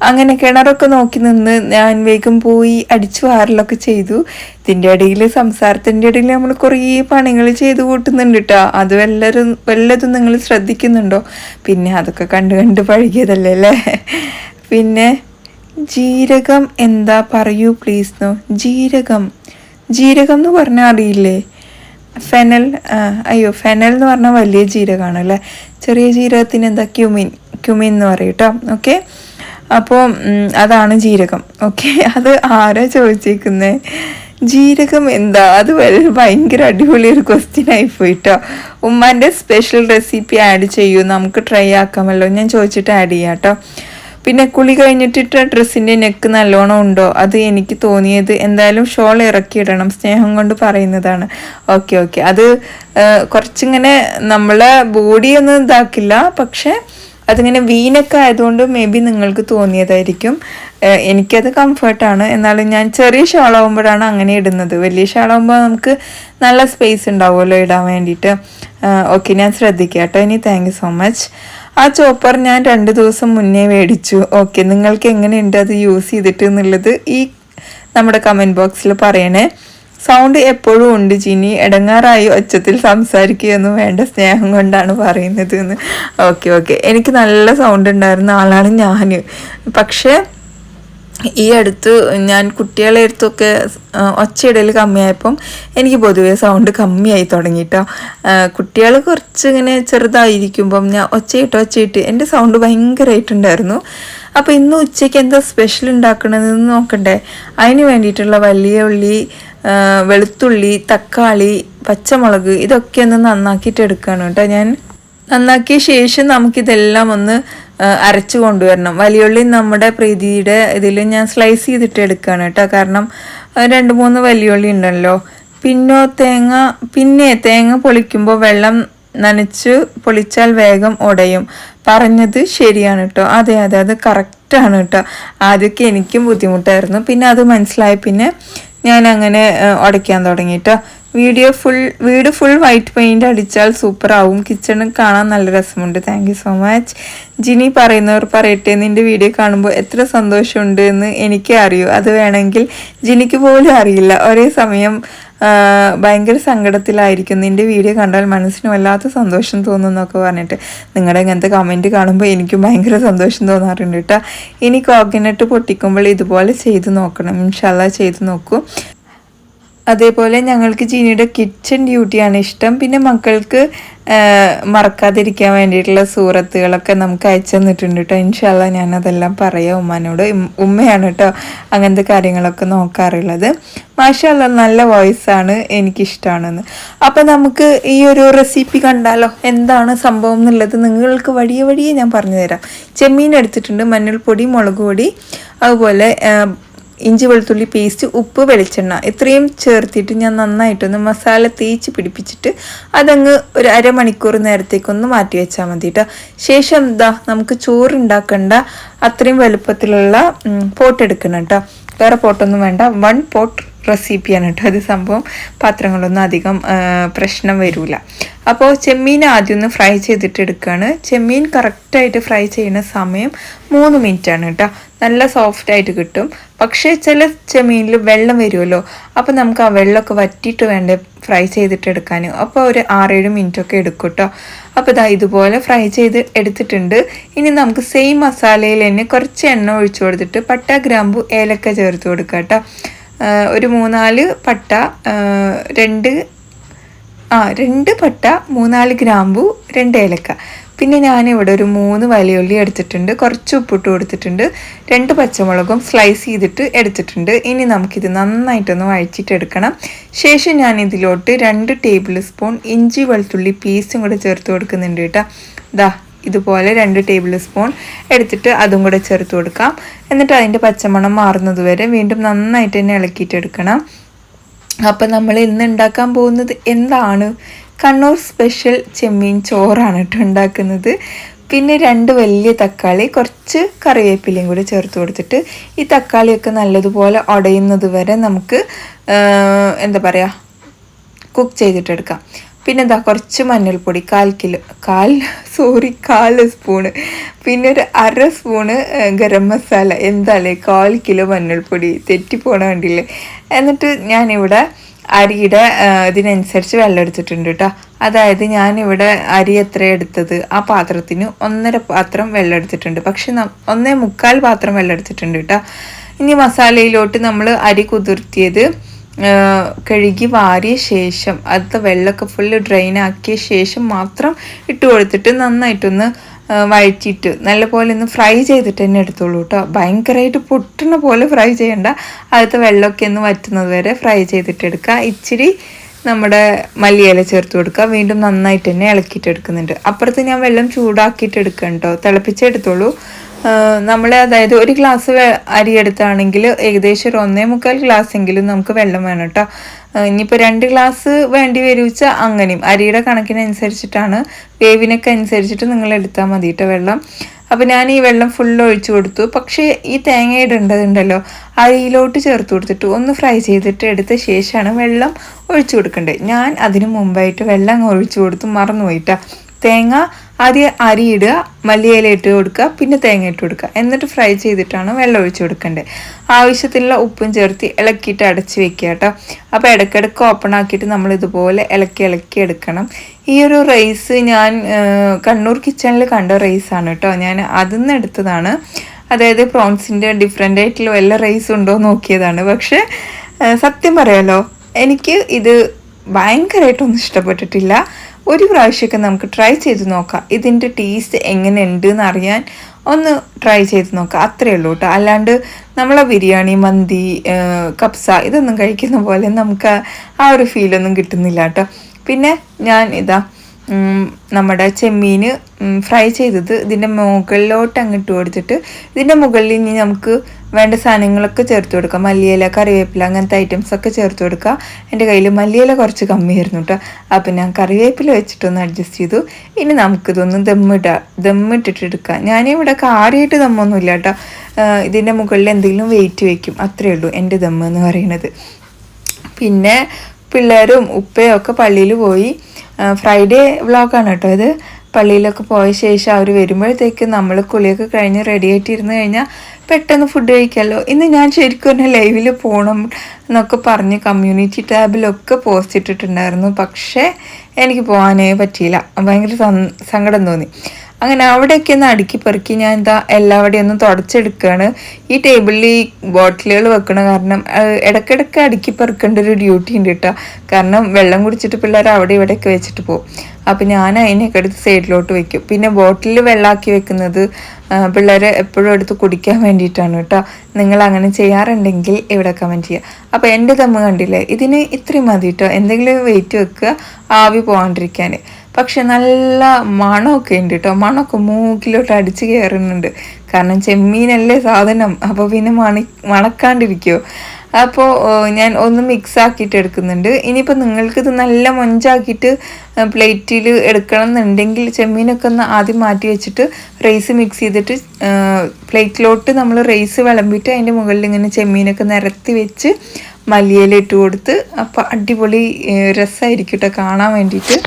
അങ്ങനെ കിണറൊക്കെ നോക്കി നിന്ന് ഞാൻ വേഗം പോയി അടിച്ചു വാറലൊക്കെ ചെയ്തു. ഇതിന്റെ ഇടയിൽ സംസാരത്തിന്റെ ഇടയിൽ നമ്മൾ കുറേ പണികൾ ചെയ്തു കൂട്ടുന്നുണ്ട് കേട്ടോ അത് വല്ലതും വല്ലതും നിങ്ങൾ ശ്രദ്ധിക്കുന്നുണ്ടോ? പിന്നെ അതൊക്കെ കണ്ട് കണ്ട് പഴകിയതല്ലേ അല്ലേ? പിന്നെ ജീരകം എന്താ പറയൂ പ്ലീസ് നോ ജീരകം. ജീരകം എന്ന് പറഞ്ഞാൽ അറിയില്ലേ? ഫെനൽ അയ്യോ ഫെനൽ എന്ന് പറഞ്ഞാൽ വലിയ ജീരകമാണ് അല്ലേ ചെറിയ ജീരകത്തിന് എന്താ ക്യുമിൻ ക്യുമിൻ എന്ന് പറയും കേട്ടോ ഓക്കെ അപ്പോൾ അതാണ് ജീരകം. ഓക്കെ അത് ആരാ ചോദിച്ചേക്കുന്നത് ജീരകം എന്താ? അത് ഭയങ്കര അടിപൊളി ഒരു ക്വസ്റ്റ്യൻ ആയി പോയിട്ടോ. ഉമ്മാന്റെ സ്പെഷ്യൽ റെസിപ്പി ആഡ് ചെയ്യൂ. നമുക്ക് ട്രൈ ആക്കാമല്ലോ. ഞാൻ ചോദിച്ചിട്ട് ആഡ് ചെയ്യാം കേട്ടോ പിന്നെ കുളി കഴിഞ്ഞിട്ടിട്ട ഡ്രസ്സിന്റെ നെക്ക് നല്ലോണം ഉണ്ടോ? അത് എനിക്ക് തോന്നിയത് എന്തായാലും ഷോൾ ഇറക്കിയിടണം സ്നേഹം കൊണ്ട് പറയുന്നതാണ്. ഓക്കെ ഓക്കെ അത് കുറച്ചിങ്ങനെ നമ്മളെ ബോഡി ഒന്നും ഇതാക്കില്ല. പക്ഷേ അതിങ്ങനെ വീനൊക്കെ ആയതുകൊണ്ട് മേ ബി നിങ്ങൾക്ക് തോന്നിയതായിരിക്കും. എനിക്കത് കംഫർട്ടാണ് എന്നാലും ഞാൻ ചെറിയ ഷാളാവുമ്പോഴാണ് അങ്ങനെ ഇടുന്നത്. വലിയ ഷാളാവുമ്പോൾ നമുക്ക് നല്ല സ്പേസ് ഉണ്ടാവുമല്ലോ ഇടാൻ വേണ്ടിയിട്ട്. ഓക്കെ ഞാൻ ശ്രദ്ധിക്കാം കേട്ടോ. ഇനി താങ്ക് സോ മച്ച് ആ ചോപ്പർ ഞാൻ രണ്ട് ദിവസം മുന്നേ മേടിച്ചു. ഓക്കെ നിങ്ങൾക്ക് എങ്ങനെയുണ്ട് അത് യൂസ് ചെയ്തിട്ട് എന്നുള്ളത് ഈ നമ്മുടെ കമന്റ് ബോക്സിൽ പറയണേ. സൗണ്ട് എപ്പോഴും ഉണ്ട് ജിനി. ഇടങ്ങാറായി ഒച്ചത്തിൽ സംസാരിക്കുകയൊന്നും വേണ്ട സ്നേഹം കൊണ്ടാണ് പറയുന്നത് എന്ന്. ഓക്കെ ഓക്കെ എനിക്ക് നല്ല സൗണ്ട് ഉണ്ടായിരുന്ന ആളാണ് ഞാൻ പക്ഷേ ഈ അടുത്ത് ഞാൻ കുട്ടികളെ അടുത്തൊക്കെ ഒച്ചയിടൽ കമ്മിയായപ്പം എനിക്ക് പൊതുവേ സൗണ്ട് കമ്മിയായി തുടങ്ങിയിട്ടോ കുട്ടികൾ കുറച്ച് ഇങ്ങനെ ചെറുതായിരിക്കുമ്പം ഞാൻ ഒച്ചയിട്ട് ഒച്ചയിട്ട് എന്റെ സൗണ്ട് ഭയങ്കരമായിട്ടുണ്ടായിരുന്നു അപ്പോൾ ഇന്ന് ഉച്ചയ്ക്ക് എന്താ സ്പെഷ്യൽ ഉണ്ടാക്കണതെന്ന് നോക്കണ്ടേ? അതിന് വേണ്ടിയിട്ടുള്ള വലിയ ഉള്ളി വെളുത്തുള്ളി തക്കാളി പച്ചമുളക് ഇതൊക്കെ ഒന്ന് നന്നാക്കിയിട്ട് എടുക്കുകയാണ് കേട്ടോ. ഞാൻ നന്നാക്കിയ ശേഷം നമുക്കിതെല്ലാം ഒന്ന് അരച്ചു കൊണ്ടുവരണം. വലിയുള്ളി നമ്മുടെ പ്രീതിയുടെ ഇതിൽ ഞാൻ സ്ലൈസ് ചെയ്തിട്ട് എടുക്കുകയാണ് കേട്ടോ. കാരണം രണ്ട് മൂന്ന് വലിയുള്ളി ഉണ്ടല്ലോ. പിന്നോ തേങ്ങ പിന്നെ തേങ്ങ പൊളിക്കുമ്പോൾ വെള്ളം നനച്ച് പൊളിച്ചാൽ വേഗം ഉടയും. പറഞ്ഞത് ശരിയാണ് കേട്ടോ. അതെ അതെ അത് കറക്റ്റാണ് കേട്ടോ. ആദ്യമൊക്കെ എനിക്കും ബുദ്ധിമുട്ടായിരുന്നു. പിന്നെ അത് മനസ്സിലായി. പിന്നെ ഞാൻ അങ്ങനെ ഉടയ്ക്കാൻ തുടങ്ങിയിട്ടോ വീഡിയോ ഫുൾ വീട് ഫുൾ വൈറ്റ് പെയിന്റ് അടിച്ചാൽ സൂപ്പർ ആവും കിച്ചണ് കാണാൻ നല്ല രസമുണ്ട്. താങ്ക് സോ മച്ച് ജിനി പറയുന്നവർ പറയട്ടെ നിന്റെ വീഡിയോ കാണുമ്പോൾ എത്ര സന്തോഷമുണ്ട് എന്ന് എനിക്ക് അറിയൂ. അത് വേണമെങ്കിൽ ജിനിക്ക് പോലും അറിയില്ല. ഒരേ സമയം ഭയങ്കര സങ്കടത്തിലായിരിക്കും. നിന്റെ വീഡിയോ കണ്ടാൽ മനസ്സിന് വല്ലാത്ത സന്തോഷം തോന്നുന്നൊക്കെ പറഞ്ഞിട്ട് നിങ്ങളുടെ ഇങ്ങനത്തെ കമന്റ് കാണുമ്പോൾ എനിക്കും ഭയങ്കര സന്തോഷം തോന്നാറുണ്ട് കേട്ടോ ഇനി കോക്കനട്ട് പൊട്ടിക്കുമ്പോൾ ഇതുപോലെ ചെയ്ത് നോക്കണം. ഇൻഷാല്ല ചെയ്ത് നോക്കൂ. അതേപോലെ ഞങ്ങൾക്ക് ജീനിയുടെ കിച്ചൺ ഡ്യൂട്ടിയാണ് ഇഷ്ടം. പിന്നെ മക്കൾക്ക് മറക്കാതിരിക്കാൻ വേണ്ടിയിട്ടുള്ള സൂറത്തുകളൊക്കെ നമുക്ക് അയച്ചു തന്നിട്ടുണ്ട് കേട്ടോ ഇൻഷാല്ല ഞാനതെല്ലാം പറയാം ഉമ്മാനോട്. ഉമ്മയാണ് കേട്ടോ അങ്ങനത്തെ കാര്യങ്ങളൊക്കെ നോക്കാറുള്ളത്. മാഷല്ല നല്ല വോയിസാണ് എനിക്കിഷ്ടമാണെന്ന് അപ്പം നമുക്ക് ഈ ഒരു റെസിപ്പി കണ്ടാലോ? എന്താണ് സംഭവം എന്നുള്ളത് നിങ്ങൾക്ക് വഴിയെ വഴിയെ ഞാൻ പറഞ്ഞു തരാം ചെമ്മീൻ എടുത്തിട്ടുണ്ട് മഞ്ഞൾപ്പൊടി മുളക് പൊടി അതുപോലെ ഇഞ്ചി വെളുത്തുള്ളി പേസ്റ്റ് ഉപ്പ് വെളിച്ചെണ്ണ ഇത്രയും ചേർത്തിട്ട് ഞാൻ നന്നായിട്ടൊന്ന് മസാല തേച്ച് പിടിപ്പിച്ചിട്ട് അതങ്ങ് ഒരു അരമണിക്കൂർ നേരത്തേക്കൊന്ന് മാറ്റി വെച്ചാൽ മതി കേട്ടോ ശേഷം എന്താ നമുക്ക് ചോറുണ്ടാക്കേണ്ട അത്രയും വലുപ്പത്തിലുള്ള പോട്ട് എടുക്കണം കേട്ടോ വേറെ പോട്ടൊന്നും വേണ്ട. വൺ പോട്ട് റെസിപ്പിയാണ് കേട്ടോ അത് സംഭവം പാത്രങ്ങളൊന്നും അധികം പ്രശ്നം വരില്ല അപ്പോൾ ചെമ്മീൻ ആദ്യം ഒന്ന് ഫ്രൈ ചെയ്തിട്ട് എടുക്കുകയാണ് ചെമ്മീൻ കറക്റ്റായിട്ട് ഫ്രൈ ചെയ്യുന്ന സമയം മൂന്ന് മിനിറ്റ് ആണ് കേട്ടോ. നല്ല സോഫ്റ്റ് ആയിട്ട് കിട്ടും. പക്ഷേ ചില ചെമ്മീനിൽ വെള്ളം വരുമല്ലോ. അപ്പോൾ നമുക്ക് ആ വെള്ളമൊക്കെ വറ്റിയിട്ട് വേണ്ടേ ഫ്രൈ ചെയ്തിട്ട് എടുക്കാൻ അപ്പോൾ ഒരു ആറേഴ് മിനിറ്റ് ഒക്കെ എടുക്കും കേട്ടോ. അപ്പോൾ ഇതാ ഇതുപോലെ ഫ്രൈ ചെയ്ത് എടുത്തിട്ടുണ്ട്. ഇനി നമുക്ക് സെയിം മസാലയിൽ തന്നെ കുറച്ച് എണ്ണ ഒഴിച്ചു കൊടുത്തിട്ട് പട്ട ഗ്രാമ്പു ഏലക്ക ചേർത്ത് കൊടുക്കാം കേട്ടോ. ഒരു മൂന്നാൽ പട്ട രണ്ട് ആ രണ്ട് പട്ട മൂന്നാൽ ഗ്രാമ്പു രണ്ട് ഏലക്ക. പിന്നെ ഞാനിവിടെ ഒരു മൂന്ന് വലിയുള്ളി എടുത്തിട്ടുണ്ട് കുറച്ച് ഉപ്പിട്ട് കൊടുത്തിട്ടുണ്ട് രണ്ട് പച്ചമുളകും സ്ലൈസ് ചെയ്തിട്ട് എടുത്തിട്ടുണ്ട്. ഇനി നമുക്കിത് നന്നായിട്ടൊന്ന് വഴച്ചിട്ടെടുക്കണം ശേഷം ഞാൻ ഇതിലോട്ട് രണ്ട് ടേബിൾ സ്പൂൺ ഇഞ്ചി വെളുത്തുള്ളി പീസും കൂടെ ചേർത്ത് കൊടുക്കുന്നുണ്ട് കേട്ടോ. ദാ ഇതുപോലെ രണ്ട് ടേബിൾ സ്പൂൺ എടുത്തിട്ട് അതും കൂടെ ചേർത്ത് കൊടുക്കാം. എന്നിട്ട് അതിന്റെ പച്ചമണം മാറുന്നത് വരെ വീണ്ടും നന്നായിട്ട് തന്നെ ഇളക്കിയിട്ടെടുക്കണം. അപ്പം നമ്മൾ ഇന്ന് ഉണ്ടാക്കാൻ പോകുന്നത് എന്താണ്? കണ്ണൂർ സ്പെഷ്യൽ ചെമ്മീൻ ചോറാണ് കേട്ടോ ഉണ്ടാക്കുന്നത്. പിന്നെ രണ്ട് വലിയ തക്കാളി കുറച്ച് കറിവേപ്പിലയും കൂടി ചേർത്ത് കൊടുത്തിട്ട് ഈ തക്കാളിയൊക്കെ നല്ലതുപോലെ ഉടയുന്നത് വരെ നമുക്ക് എന്താ പറയുക കുക്ക് ചെയ്തിട്ടെടുക്കാം. പിന്നെ എന്താ കുറച്ച് മഞ്ഞൾപ്പൊടി കാൽ കിലോ കാൽ സോറി കാൽ സ്പൂണ്. പിന്നെ ഒരു അര സ്പൂണ് ഗരം മസാല. എന്താല്ലേ കാൽ കിലോ മഞ്ഞൾപ്പൊടി. തെറ്റിപ്പോണ വേണ്ടിയില്ലേ എന്നിട്ട് ഞാനിവിടെ അരിയുടെ ഇതിനനുസരിച്ച് വെള്ളം എടുത്തിട്ടുണ്ട് കേട്ടോ അതായത് ഞാനിവിടെ അരി എത്ര എടുത്തത്? ആ പാത്രത്തിന് ഒന്നര പാത്രം വെള്ളം എടുത്തിട്ടുണ്ട്. പക്ഷെ ഒന്നേ മുക്കാൽ പാത്രം വെള്ളം എടുത്തിട്ടുണ്ട് കേട്ടോ ഇനി മസാലയിലോട്ട് നമ്മൾ അരി കുതിർത്തിയത് കഴുകി വാരിയ ശേഷം അത് വെള്ളമൊക്കെ ഫുള്ള് ഡ്രെയിൻ ആക്കിയ ശേഷം മാത്രം ഇട്ട് കൊടുത്തിട്ട് നന്നായിട്ടൊന്ന് വഴറ്റിയിട്ട് നല്ലപോലെ ഒന്ന് ഫ്രൈ ചെയ്തിട്ട് തന്നെ എടുത്തോളൂ കേട്ടോ ഭയങ്കരമായിട്ട് പൊട്ടുന്ന പോലെ ഫ്രൈ ചെയ്യണ്ട. അടുത്ത വെള്ളമൊക്കെ ഒന്ന് വറ്റുന്നത് വരെ ഫ്രൈ ചെയ്തിട്ട് എടുക്കുക. ഇച്ചിരി നമ്മുടെ മല്ലിയില ചേർത്ത് കൊടുക്കുക. വീണ്ടും നന്നായിട്ട് തന്നെ ഇളക്കിയിട്ട് എടുക്കുന്നുണ്ട്. അപ്പുറത്ത് ഞാൻ വെള്ളം ചൂടാക്കിയിട്ട് എടുക്കണം കേട്ടോ തിളപ്പിച്ചെടുത്തോളൂ നമ്മൾ അതായത് ഒരു ഗ്ലാസ് അരി എടുത്താണെങ്കിൽ ഏകദേശം ഒരു ഒന്നേ മുക്കാൽ ഗ്ലാസ് എങ്കിലും നമുക്ക് വെള്ളം വേണം കേട്ടോ ഇനിയിപ്പോൾ രണ്ട് ഗ്ലാസ് വേണ്ടി വരുവച്ച അങ്ങനെയും. അരിയുടെ കണക്കിനനുസരിച്ചിട്ടാണ്. വേവിനൊക്കെ അനുസരിച്ചിട്ട് നിങ്ങൾ എടുത്താൽ മതി കേട്ടോ വെള്ളം. അപ്പോൾ ഞാൻ ഈ വെള്ളം ഫുൾ ഒഴിച്ചു കൊടുത്തു. പക്ഷേ ഈ തേങ്ങ ഇടേണ്ടതുണ്ടല്ലോ. അരിയിലോട്ട് ചേർത്ത് കൊടുത്തിട്ട്. ഒന്ന് ഫ്രൈ ചെയ്തിട്ട് എടുത്ത ശേഷമാണ് വെള്ളം ഒഴിച്ചു കൊടുക്കേണ്ടത് ഞാൻ അതിന് മുമ്പായിട്ട് വെള്ളം ഒഴിച്ചു കൊടുത്ത്. മറന്നുപോയിട്ടാ തേങ്ങ ആദ്യം ഇടുക മല്ലിയില ഇട്ട് കൊടുക്കുക പിന്നെ തേങ്ങ ഇട്ട് കൊടുക്കുക. എന്നിട്ട് ഫ്രൈ ചെയ്തിട്ടാണ് വെള്ളം ഒഴിച്ചു കൊടുക്കേണ്ടത് ആവശ്യത്തിനുള്ള ഉപ്പും ചേർത്ത് ഇളക്കിയിട്ട് അടച്ച് വെക്കുക കേട്ടോ. അപ്പോൾ ഇടയ്ക്കിടയ്ക്ക് ഓപ്പൺ ആക്കിയിട്ട് നമ്മൾ ഇതുപോലെ ഇളക്കി ഇളക്കി എടുക്കണം. ഈ ഒരു റൈസ് ഞാൻ കണ്ണൂർ കിച്ചണിൽ കണ്ട റൈസാണ് കേട്ടോ. ഞാൻ അതിൽ നിന്ന് എടുത്തതാണ്. അതായത് പ്രോൺസിന്റെ ഡിഫറെന്റ് ആയിട്ടുള്ള വല്ല റൈസ് ഉണ്ടോ നോക്കിയതാണ്. പക്ഷേ സത്യം പറയാലോ എനിക്ക് ഇത് ഭയങ്കരമായിട്ടൊന്നും ഇഷ്ടപ്പെട്ടിട്ടില്ല. ഒരു പ്രാവശ്യമൊക്കെ നമുക്ക് ട്രൈ ചെയ്ത് നോക്കാം. ഇതിന്റെ ടേസ്റ്റ് എങ്ങനെയുണ്ട് എന്ന് അറിയാൻ ഒന്ന് ട്രൈ ചെയ്ത് നോക്കാം. അത്രയേ ഉള്ളൂ കേട്ടോ അല്ലാണ്ട് നമ്മളെ ബിരിയാണി മന്തി കപ്സ ഇതൊന്നും കഴിക്കുന്ന പോലെ നമുക്ക് ആ ഒരു ഫീലൊന്നും കിട്ടുന്നില്ല കേട്ടോ പിന്നെ ഞാൻ ഇതാ നമ്മുടെ ചെമ്മീൻ ഫ്രൈ ചെയ്തത് ഇതിന്റെ മുകളിലോട്ട് അങ്ങിട്ട് കൊടുത്തിട്ട് ഇതിന്റെ മുകളിൽ ഇനി നമുക്ക് വേണ്ട സാധനങ്ങളൊക്കെ ചേർത്ത് കൊടുക്കുക. മല്ലിയില കറിവേപ്പില അങ്ങനത്തെ ഐറ്റംസ് ഒക്കെ ചേർത്ത് കൊടുക്കുക. എന്റെ കയ്യിൽ മല്ലിയില കുറച്ച് കമ്മിയായിരുന്നു കേട്ടോ അപ്പം ഞാൻ കറിവേപ്പില വെച്ചിട്ടൊന്ന് അഡ്ജസ്റ്റ് ചെയ്തു. ഇനി നമുക്കിതൊന്ന് ദമ്മിടുക ദമ്മിട്ടിട്ട് എടുക്കാം. ഞാനിവിടെ കാറിയായിട്ട് ദമ്മൊന്നുമില്ല കേട്ടോ ഇതിന്റെ മുകളിൽ എന്തെങ്കിലും വെയിറ്റ് വയ്ക്കും അത്രയേ ഉള്ളൂ എന്റെ ദമ്മ് എന്ന് പറയുന്നത്. പിന്നെ പിള്ളേരും ഉപ്പയും ഒക്കെ പള്ളിയിൽ പോയി. ഫ്രൈഡേ വ്ളോഗാണ് കേട്ടോ ഇത്. പള്ളിയിലൊക്കെ പോയ ശേഷം അവർ വരുമ്പോഴത്തേക്ക് നമ്മൾ കുളിയൊക്കെ കഴിഞ്ഞ് റെഡി ഇരുന്ന് കഴിഞ്ഞാൽ പെട്ടെന്ന് ഫുഡ് കഴിക്കാമല്ലോ ഇന്ന് ഞാൻ ശരിക്കും തന്നെ ലൈവിൽ പോകണം എന്നൊക്കെ പറഞ്ഞ് കമ്മ്യൂണിറ്റി ടാബിലൊക്കെ പോസ്റ്റ് ഇട്ടിട്ടുണ്ടായിരുന്നു. പക്ഷേ എനിക്ക് പോകാനേ പറ്റിയില്ല. ഭയങ്കര സങ്കടം തോന്നി. അങ്ങനെ അവിടെയൊക്കെ ഒന്ന് അടുക്കി പെറുക്കി ഞാൻ എന്താ എല്ലാവിടെയും ഒന്ന് തുടച്ചെടുക്കുകയാണ് ഈ ടേബിളിൽ ഈ ബോട്ടിലുകൾ വെക്കണ കാരണം ഇടയ്ക്കിടയ്ക്ക് അടുക്കി പെറുക്കേണ്ട ഒരു ഡ്യൂട്ടി ഉണ്ട് കേട്ടോ കാരണം വെള്ളം കുടിച്ചിട്ട് പിള്ളേർ അവിടെ ഇവിടെയൊക്കെ വെച്ചിട്ട് പോകും. അപ്പം ഞാൻ അതിനൊക്കെ എടുത്ത് സൈഡിലോട്ട് വെക്കും. പിന്നെ ബോട്ടിൽ വെള്ളമാക്കി വെക്കുന്നത് പിള്ളേരെ എപ്പോഴും എടുത്ത് കുടിക്കാൻ വേണ്ടിയിട്ടാണ് കേട്ടോ നിങ്ങൾ അങ്ങനെ ചെയ്യാറുണ്ടെങ്കിൽ ഇവിടെ കമന്റ് ചെയ്യുക അപ്പോൾ എന്റെ തമ്മ കണ്ടില്ലേ? ഇതിന് ഇത്രയും മതി കേട്ടോ എന്തെങ്കിലും വെയിറ്റ് വെക്കുക ആവി പോകാണ്ടിരിക്കാൻ പക്ഷെ നല്ല മണമൊക്കെ ഉണ്ട് കേട്ടോ. മണമൊക്കെ മൂക്കിലോട്ട് അടിച്ച് കയറുന്നുണ്ട്. കാരണം ചെമ്മീനല്ലേ സാധനം. അപ്പോൾ പിന്നെ മണി മണക്കാണ്ടിരിക്കുമോ അപ്പോൾ ഞാൻ ഒന്ന് മിക്സ് ആക്കിയിട്ട് എടുക്കുന്നുണ്ട്. ഇനിയിപ്പോൾ നിങ്ങൾക്കിത് നല്ല മൊഞ്ചാക്കിയിട്ട് പ്ലേറ്റിൽ എടുക്കണം എന്നുണ്ടെങ്കിൽ ചെമ്മീനൊക്കെ ഒന്ന് ആദ്യം മാറ്റി വെച്ചിട്ട് റൈസ് മിക്സ് ചെയ്തിട്ട് പ്ലേറ്റിലോട്ട് നമ്മൾ റൈസ് വിളമ്പിയിട്ട് അതിന്റെ മുകളിൽ ഇങ്ങനെ ചെമ്മീനൊക്കെ നിരത്തി വെച്ച് മല്ലിയിലിട്ട് കൊടുത്ത് അപ്പോൾ അടിപൊളി രസമായിരിക്കും കേട്ടോ കാണാൻ വേണ്ടിയിട്ട്.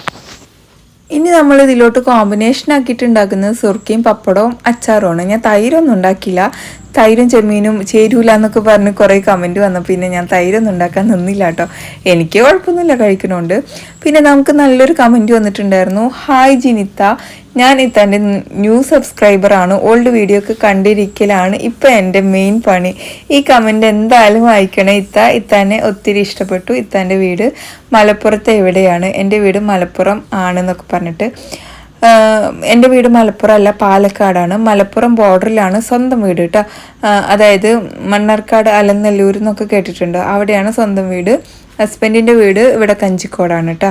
ഇനി നമ്മൾ ഇതിലോട്ട് കോമ്പിനേഷൻ ആക്കിയിട്ട് ഉണ്ടാക്കുന്നത് സുർക്കയും പപ്പടവും അച്ചാറുമാണ്. ഞാൻ തൈരൊന്നും ഉണ്ടാക്കില്ല തൈരും ചെമ്മീനും ചേരൂല എന്നൊക്കെ പറഞ്ഞ് കുറേ കമന്റ് വന്നപ്പോൾ പിന്നെ ഞാൻ തൈരൊന്നും ഉണ്ടാക്കാൻ നിന്നില്ല കേട്ടോ. എനിക്ക് കുഴപ്പമൊന്നുമില്ല കഴിക്കണോണ്ട്. പിന്നെ നമുക്ക് നല്ലൊരു കമന്റ് വന്നിട്ടുണ്ടായിരുന്നു. ഹായ് ജിനിത്ത. ഞാൻ ഇത്തന്റെ ന്യൂ സബ്സ്ക്രൈബറാണ്. ഓൾഡ് വീഡിയോ ഒക്കെ കണ്ടിരിക്കലാണ് ഇപ്പം എന്റെ മെയിൻ പണി. ഈ കമന്റ് എന്തായാലും വായിക്കണേ. ഇത്ത ഇത്താനെ ഒത്തിരി ഇഷ്ടപ്പെട്ടു. ഇത്താന്റെ വീട് മലപ്പുറത്ത് എവിടെയാണ്? എന്റെ വീട് മലപ്പുറം ആണെന്നൊക്കെ പറഞ്ഞിട്ട്. എന്റെ വീട് മലപ്പുറം അല്ല പാലക്കാടാണ്. മലപ്പുറം ബോർഡറിലാണ് സ്വന്തം വീട് കേട്ടോ അതായത് മണ്ണാർക്കാട് അലനല്ലൂർ എന്നൊക്കെ കേട്ടിട്ടുണ്ട്. അവിടെയാണ് സ്വന്തം വീട്. ഹസ്ബൻഡിന്റെ വീട് ഇവിടെ കഞ്ചിക്കോടാണ് കേട്ടോ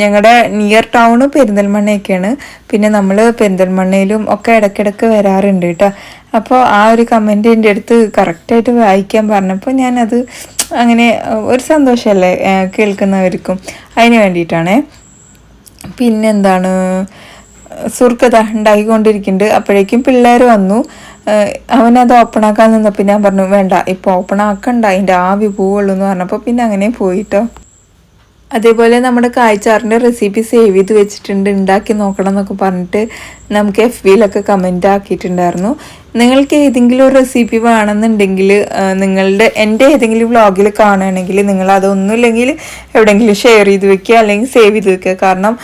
ഞങ്ങളുടെ നിയർ ടൗണ് പെരിന്തൽമണ്ണയൊക്കെയാണ്. പിന്നെ നമ്മൾ പെരിന്തൽമണ്ണയിലും ഒക്കെ ഇടയ്ക്കിടയ്ക്ക് വരാറുണ്ട് കേട്ടോ. അപ്പോൾ ആ ഒരു കമന്റ് എന്റെ അടുത്ത് കറക്റ്റായിട്ട് വായിക്കാൻ പറഞ്ഞപ്പോൾ ഞാനത് അങ്ങനെ ഒരു സന്തോഷമല്ലേ കേൾക്കുന്നവർക്കും. അതിന് വേണ്ടിയിട്ടാണേ. പിന്നെന്താണ്? സുർക്കഥ ഉണ്ടാക്കിക്കൊണ്ടിരിക്കുന്നുണ്ട് അപ്പോഴേക്കും പിള്ളേർ വന്നു. അവനത് ഓപ്പൺ ആക്കാൻ നിന്നപ്പോൾ ഞാൻ പറഞ്ഞു വേണ്ട ഇപ്പോൾ ഓപ്പൺ ആക്കണ്ട. അതിന്റെ ആവി പോവുള്ളൂ എന്ന് പറഞ്ഞപ്പോൾ പിന്നെ അങ്ങനെ പോയിട്ടോ അതേപോലെ നമ്മുടെ കായ്ച്ചാറിന്റെ റെസിപ്പി സേവ് ചെയ്ത് വെച്ചിട്ടുണ്ട് ഉണ്ടാക്കി നോക്കണം എന്നൊക്കെ പറഞ്ഞിട്ട് നമുക്ക് എഫ് ബിയിലൊക്കെ കമന്റ് ആക്കിയിട്ടുണ്ടായിരുന്നു. നിങ്ങൾക്ക് ഏതെങ്കിലും ഒരു റെസിപ്പി വേണമെന്നുണ്ടെങ്കിൽ നിങ്ങളുടെ എന്റെ ഏതെങ്കിലും വ്ളോഗിൽ കാണുകയാണെങ്കിൽ നിങ്ങൾ അതൊന്നുമില്ലെങ്കിൽ എവിടെയെങ്കിലും ഷെയർ ചെയ്ത് വെക്കുക അല്ലെങ്കിൽ സേവ് ചെയ്ത് വെക്കുക. കാരണം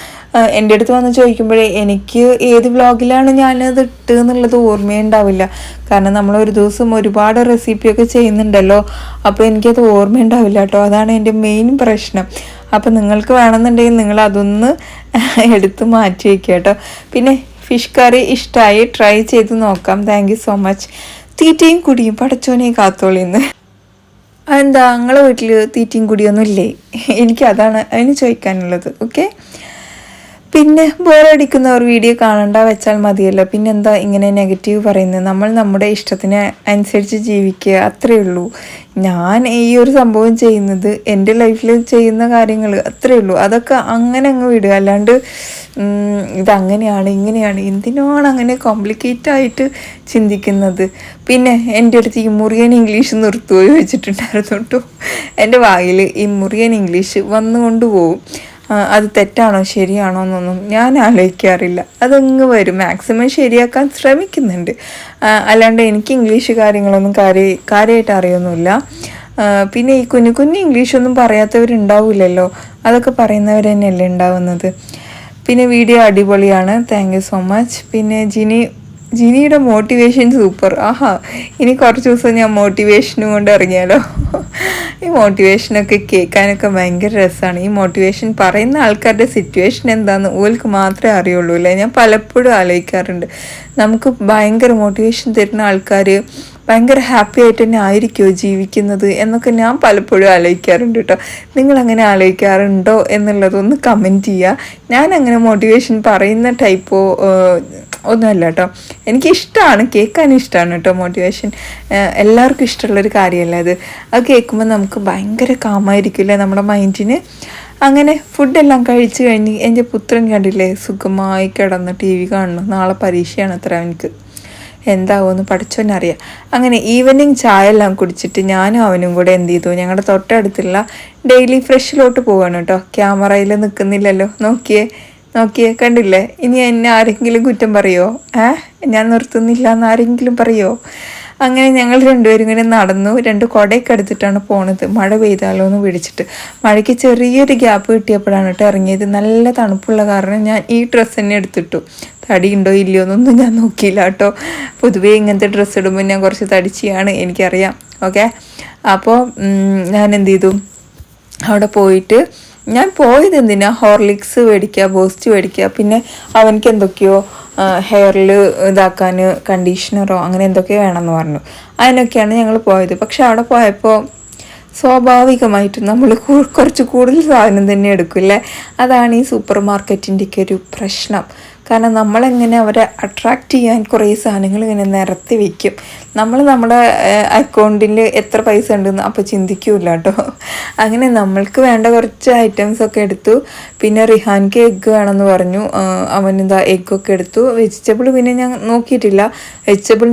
എന്റെ അടുത്ത് വന്ന് ചോദിക്കുമ്പോഴേ എനിക്ക് ഏത് വ്ളോഗിലാണ് ഞാനത് ഇട്ട് എന്നുള്ളത് ഓർമ്മയുണ്ടാവില്ല. കാരണം നമ്മൾ ഒരു ദിവസം ഒരുപാട് റെസിപ്പിയൊക്കെ ചെയ്യുന്നുണ്ടല്ലോ. അപ്പോൾ എനിക്കത് ഓർമ്മയുണ്ടാവില്ല കേട്ടോ. അതാണ് എന്റെ മെയിൻ പ്രശ്നം. അപ്പോൾ നിങ്ങൾക്ക് വേണമെന്നുണ്ടെങ്കിൽ നിങ്ങൾ അതൊന്ന് എടുത്ത് മാറ്റി വയ്ക്കുക കേട്ടോ. പിന്നെ ഫിഷ് കറി ഇഷ്ടമായി ട്രൈ ചെയ്ത് നോക്കാം. താങ്ക് സോ മച്ച് തീറ്റയും കുടിയും പടച്ചോനെയും കാത്തോളിന്ന് എന്താ നിങ്ങളെ വീട്ടിൽ തീറ്റയും കുടിയൊന്നും ഇല്ലേ? എനിക്ക് അതാണ് അതിന് ചോദിക്കാനുള്ളത്. ഓക്കെ പിന്നെ ബോറടിക്കുന്നവർ വീഡിയോ കാണണ്ട വെച്ചാൽ മതിയല്ലോ. പിന്നെ എന്താ ഇങ്ങനെ നെഗറ്റീവ് പറയുന്നത്? നമ്മൾ നമ്മുടെ ഇഷ്ടത്തിന് അനുസരിച്ച് ജീവിക്കുക അത്രയേ ഉള്ളൂ. ഞാൻ ഈ ഒരു സംഭവം ചെയ്യുന്നത് എന്റെ ലൈഫിൽ ചെയ്യുന്ന കാര്യങ്ങൾ അത്രയേ ഉള്ളൂ. അതൊക്കെ അങ്ങനെ അങ്ങ് വിടുക. അല്ലാണ്ട് ഇതങ്ങനെയാണ് ഇങ്ങനെയാണ്. എന്തിനാണ് അങ്ങനെ കോംപ്ലിക്കേറ്റ് ആയിട്ട് ചിന്തിക്കുന്നത്? പിന്നെ എന്റെ അടുത്ത് ഈ മുറിയൻ ഇംഗ്ലീഷ് നിർത്തുകയോ വെച്ചിട്ടുണ്ടായിരുന്നു കേട്ടോ എന്റെ വായിൽ ഈ മുറിയൻ ഇംഗ്ലീഷ് വന്നുകൊണ്ട് പോകും അത് തെറ്റാണോ ശരിയാണോ എന്നൊന്നും ഞാൻ ആലോചിക്കാറില്ല. അതങ്ങ് വരും. മാക്സിമം ശരിയാക്കാൻ ശ്രമിക്കുന്നുണ്ട്. അല്ലാണ്ട് എനിക്ക് ഇംഗ്ലീഷ് കാര്യങ്ങളൊന്നും കാര്യ കാര്യമായിട്ട് അറിയൊന്നുമില്ല. പിന്നെ ഈ കുഞ്ഞു കുഞ്ഞു ഇംഗ്ലീഷൊന്നും പറയാത്തവരുണ്ടാവില്ലല്ലോ. അതൊക്കെ പറയുന്നവർ തന്നെയല്ലേ ഉണ്ടാവുന്നത്. പിന്നെ വീഡിയോ അടിപൊളിയാണ്. താങ്ക് യു സോ മച്ച് പിന്നെ ജിനി ജിനിയുടെ മോട്ടിവേഷൻ സൂപ്പർ ആഹാ ഇനി കുറച്ച് ദിവസം ഞാൻ മോട്ടിവേഷനും കൊണ്ട് ഇറങ്ങിയാലോ? ഈ മോട്ടിവേഷനൊക്കെ കേൾക്കാനൊക്കെ ഭയങ്കര രസമാണ് ഈ മോട്ടിവേഷൻ പറയുന്ന ആൾക്കാരുടെ സിറ്റുവേഷൻ എന്താണെന്ന് ഓൽക്ക് മാത്രമേ അറിയുള്ളൂ അല്ലേ? ഞാൻ പലപ്പോഴും ആലോചിക്കാറുണ്ട്. നമുക്ക് ഭയങ്കര മോട്ടിവേഷൻ തരുന്ന ആൾക്കാർ ഭയങ്കര ഹാപ്പി ആയിട്ട് തന്നെ ആയിരിക്കുമോ ജീവിക്കുന്നത് എന്നൊക്കെ ഞാൻ പലപ്പോഴും ആലോചിക്കാറുണ്ട് കേട്ടോ നിങ്ങൾ അങ്ങനെ ആലോചിക്കാറുണ്ടോ എന്നുള്ളതൊന്ന് കമന്റ് ചെയ്യുക ഞാൻ അങ്ങനെ മോട്ടിവേഷൻ പറയുന്ന ടൈപ്പോ ഒന്നുമല്ല കേട്ടോ. എനിക്കിഷ്ടമാണ് കേൾക്കാൻ ഇഷ്ടമാണ് കേട്ടോ മോട്ടിവേഷൻ എല്ലാവർക്കും ഇഷ്ടമുള്ളൊരു കാര്യമല്ല അത്? അത് കേൾക്കുമ്പോൾ നമുക്ക് ഭയങ്കര കാമായിരിക്കില്ലേ നമ്മുടെ മൈൻഡിന്? അങ്ങനെ ഫുഡെല്ലാം കഴിച്ചു കഴിഞ്ഞ് എന്റെ പുത്രൻ കണ്ടില്ലേ സുഖമായി കിടന്ന് ടി വി കാണുന്നു നാളെ പരീക്ഷയാണ് അത്ര എനിക്ക് എന്താവുമെന്ന് പഠിച്ചോനറിയാം. അങ്ങനെ ഈവനിങ് ചായ എല്ലാം കുടിച്ചിട്ട് ഞാനും അവനും കൂടെ എന്ത് ചെയ്തു? ഞങ്ങളുടെ തൊട്ടടുത്തുള്ള ഡെയിലി ഫ്രഷിലോട്ട് പോവാണ് കേട്ടോ. ക്യാമറയിൽ നിൽക്കുന്നില്ലല്ലോ നോക്കിയേ. നോക്കിയേ കണ്ടില്ലേ? ഇനി എന്നെ ആരെങ്കിലും കുറ്റം പറയോ? ഏ? ഞാൻ നിർത്തുന്നില്ല എന്ന് ആരെങ്കിലും പറയോ? അങ്ങനെ ഞങ്ങൾ രണ്ടുപേരും ഇങ്ങനെ നടന്നു. രണ്ട് കുടയൊക്കെ എടുത്തിട്ടാണ് പോണത്. മഴ പെയ്താലോ എന്ന് പിടിച്ചിട്ട്. മഴയ്ക്ക് ചെറിയൊരു ഗ്യാപ്പ് കിട്ടിയപ്പോഴാണ് കേട്ടോ ഇറങ്ങിയത്. നല്ല തണുപ്പുള്ള കാരണം ഞാൻ ഈ ഡ്രസ്സ് തന്നെ എടുത്തിട്ടു. തടി ഉണ്ടോ ഇല്ലയോ എന്നൊന്നും ഞാൻ നോക്കിയില്ല കേട്ടോ. പൊതുവേ ഇങ്ങനത്തെ ഡ്രസ്സ് ഇടുമ്പോൾ ഞാൻ കുറച്ച് തടിച്ചിയാണ് എനിക്കറിയാം. ഓക്കെ? അപ്പോൾ ഞാൻ എന്ത് ചെയ്തു? അവിടെ പോയിട്ട് ഞാൻ പോയത് എന്തിനാ ഹോർലിക്സ് മേടിക്കുക ബോസ്റ്റ് മേടിക്കുക പിന്നെ അവനക്ക് എന്തൊക്കെയോ ഹെയറിൽ ഇതാക്കാൻ കണ്ടീഷണറോ അങ്ങനെ എന്തൊക്കെയോ വേണമെന്ന് പറഞ്ഞു. അതിനൊക്കെയാണ് ഞങ്ങൾ പോയത്. പക്ഷെ അവിടെ പോയപ്പോൾ സ്വാഭാവികമായിട്ടും നമ്മൾ കുറച്ച് കൂടുതൽ സാധനം തന്നെ എടുക്കും അല്ലേ? അതാണ് ഈ സൂപ്പർ മാർക്കറ്റിന്റെയൊക്കെ ഒരു പ്രശ്നം. കാരണം നമ്മളെങ്ങനെ അവരെ അട്രാക്റ്റ് ചെയ്യാൻ കുറേ സാധനങ്ങൾ ഇങ്ങനെ നിരത്തി വയ്ക്കും നമ്മൾ നമ്മുടെ അക്കൗണ്ടിൽ എത്ര പൈസ ഉണ്ടെന്ന് അപ്പോൾ ചിന്തിക്കൂല കേട്ടോ അങ്ങനെ നമ്മൾക്ക് വേണ്ട കുറച്ച് ഐറ്റംസ് ഒക്കെ എടുത്തു. പിന്നെ റിഹാൻക്ക് എഗ്ഗ് വേണമെന്ന് പറഞ്ഞു. അവനെന്താ എഗ്ഗൊക്കെ എടുത്തു. വെജിറ്റബിൾ പിന്നെ ഞാൻ നോക്കിയിട്ടില്ല. വെജിറ്റബിൾ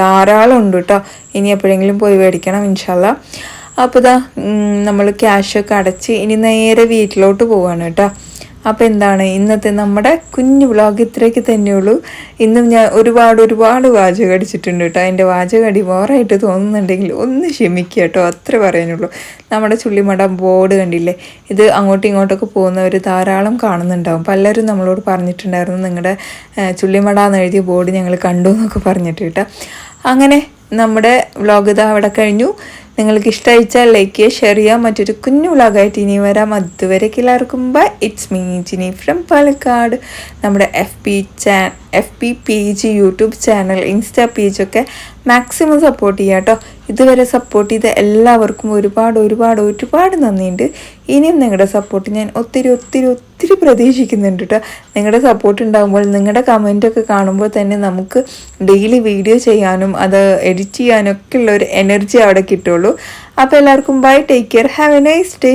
ധാരാളം ഉണ്ട് കേട്ടോ ഇനി എപ്പോഴെങ്കിലും പോയി മേടിക്കണം ഇൻഷാല്ല അപ്പോൾ ഇതാ നമ്മൾ ക്യാഷൊക്കെ അടച്ച് ഇനി നേരെ വീട്ടിലോട്ട് പോവാണ് കേട്ടോ അപ്പോൾ എന്താണ്? ഇന്നത്തെ നമ്മുടെ കുഞ്ഞു വ്ളോഗ് ഇത്രയൊക്കെ തന്നെയുള്ളൂ. ഇന്നും ഞാൻ ഒരുപാട് ഒരുപാട് വാചകം അടിച്ചിട്ടുണ്ട് കേട്ടോ. അതിന്റെ വാചകം അടി ബോറായിട്ട് തോന്നുന്നുണ്ടെങ്കിൽ ഒന്ന് ക്ഷമിക്കുക കേട്ടോ. അത്ര പറയാനുള്ളൂ. നമ്മുടെ ചുള്ളിമട ബോർഡ് കണ്ടില്ലേ? ഇത് അങ്ങോട്ടും ഇങ്ങോട്ടൊക്കെ പോകുന്നവർ ധാരാളം കാണുന്നുണ്ടാവും. പലരും നമ്മളോട് പറഞ്ഞിട്ടുണ്ടായിരുന്നു നിങ്ങളുടെ ചുള്ളിമട എന്ന് എഴുതിയ ബോർഡ് ഞങ്ങൾ കണ്ടു എന്നൊക്കെ പറഞ്ഞിട്ട് കേട്ടോ. അങ്ങനെ നമ്മുടെ വ്ളോഗ് ഇതാ അവിടെ കഴിഞ്ഞു. നിങ്ങൾക്ക് ഇഷ്ടമായിച്ചാൽ ലൈക്ക് ചെയ്യുക ഷെയർ ചെയ്യുക. മറ്റൊരു കുഞ്ഞു വ്ളോഗായിട്ട് ഇനി വരാം. അതുവരെ എല്ലാവർക്കും bye it's me Jini from Palakkad നമ്മുടെ എഫ് പി ചാ F P page YouTube channel insta പേജൊക്കെ maximum support ചെയ്യുക കേട്ടോ. ഇതുവരെ സപ്പോർട്ട് ചെയ്ത എല്ലാവർക്കും ഒരുപാട് ഒരുപാട് ഒരുപാട് നന്ദിയുണ്ട്. ഇനിയും നിങ്ങളുടെ സപ്പോർട്ട് ഞാൻ ഒത്തിരി ഒത്തിരി ഒത്തിരി പ്രതീക്ഷിക്കുന്നുണ്ട് കേട്ടോ. നിങ്ങളുടെ സപ്പോർട്ട് ഉണ്ടാകുമ്പോൾ നിങ്ങളുടെ കമന്റൊക്കെ കാണുമ്പോൾ തന്നെ നമുക്ക് ഡെയിലി വീഡിയോ ചെയ്യാനും അത് എഡിറ്റ് ചെയ്യാനൊക്കെ ഉള്ള ഒരു എനർജി അവിടെ കിട്ടുള്ളൂ. അപ്പോൾ എല്ലാവർക്കും bye take care have a nice day